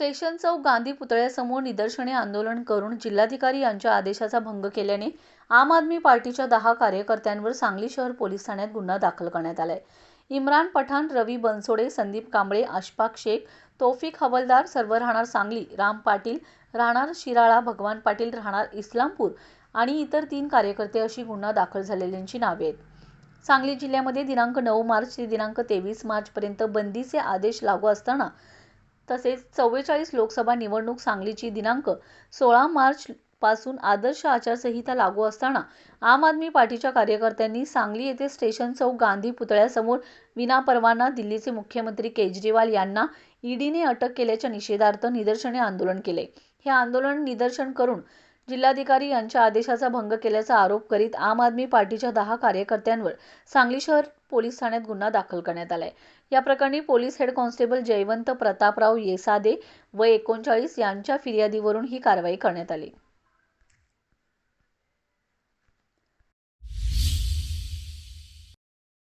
Station चौक गांधी पुतळ्यासमोर निदर्शने आंदोलन करून जिल्हाधिकारी यांच्या आदेशाचा भंग केल्याने आम आदमी पार्टीच्या दहा कार्यकर्त्यांवर सांगली शहर पोलीस ठाण्यात गुन्हा दाखल करण्यात आलाय. इम्रान पठाण रवी बनसोडे संदीप कांबळे अशफाक शेख तौफिक हवलदार सर्व राहणार सांगली राम पाटील राहणार शिराळा भगवान पाटील राहणार इस्लामपूर आणि इतर तीन कार्यकर्ते अशी गुन्हा दाखल झालेल्यांची नावे आहेत. सांगली जिल्ह्यामध्ये दिनांक नऊ मार्च ते दिनांक तेवीस मार्चपर्यंत बंदीचे आदेश लागू असताना तसेच चव्वेचाळीस लोकसभा निवडणूक सांगलीची दिनांक सोळा मार्च पासून आदर्श आचारसंहिता लागू असताना आम आदमी पार्टीच्या कार्यकर्त्यांनी सांगली येथे स्टेशन चौक गांधी पुतळ्यासमोर विनापरवाना दिल्लीचे मुख्यमंत्री केजरीवाल यांना ईडीने अटक केल्याच्या निषेधार्थ निदर्शने आंदोलन केले. हे आंदोलन निदर्शन करून जिल्हाधिकारी यांच्या आदेशाचा भंग केल्याचा आरोप करीत आम आदमी पार्टीच्या दहा कार्यकर्त्यांवर सांगली शहर पोलीस ठाण्यात गुन्हा दाखल करण्यात आलाय. या प्रकरणी police head constable Jaywant Prataprao Yesade व एकोणचाळीस यांच्या फिर्यादीवरून ही कारवाई करण्यात आली.